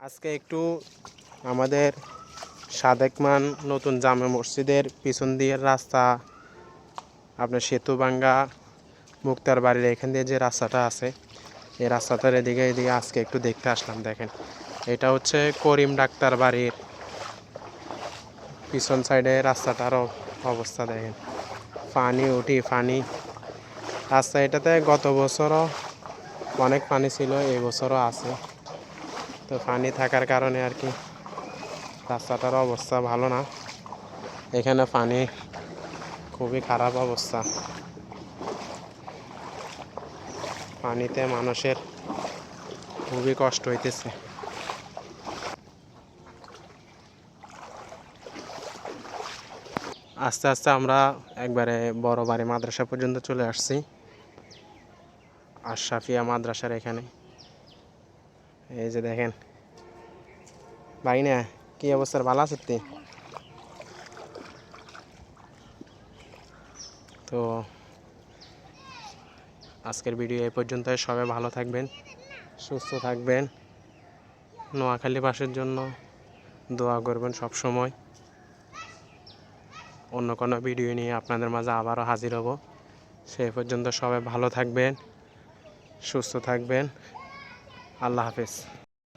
আজকে একটু আমাদের সাদেকমান নতুন জামে মসজিদের পিছন দিয়ে রাস্তা, আপনার সেতুবাঙ্গা, মুক্তার বাড়ির এখান দিয়ে যে রাস্তাটা আছে, এই রাস্তাটার এদিকে এদিকে আজকে একটু দেখতে আসলাম, দেখেন। এটা হচ্ছে করিম ডাক্তার বাড়ির পিছন সাইডে রাস্তাটারও অবস্থা, দেখেন। পানি, উঠি পানি। রাস্তা এটাতে গত বছরও অনেক পানি ছিল, এই বছরও আছে। তো পানি থাকার কারণে আর কি। রাস্তাটার অবস্থা ভালো না। এখানে পানি খুবই খারাপ অবস্থা। পানিতে মানুষের খুবই কষ্ট হইতেছে। আস্তে আস্তে আমরা একবারে বড় বাড়ি মাদ্রাসা পর্যন্ত চলে আসছি। আশরাফিয়া মাদ্রাসার এখানে। এই যে দেখেন। ভাই না, কি অবস্থার ভালো আছে তো আজকের ভিডিও এই পর্যন্ত। সবাই ভালো থাকবেন, সুস্থ থাকবেন। নোয়াখালী বাসের জন্য দোয়া করবেন সব সময়। অন্য কোনো ভিডিও নিয়ে আপনাদের মাঝে আবারও হাজির হব। সেই পর্যন্ত সবাই ভালো থাকবেন, সুস্থ থাকবেন। আল্লাহ হাফেজ।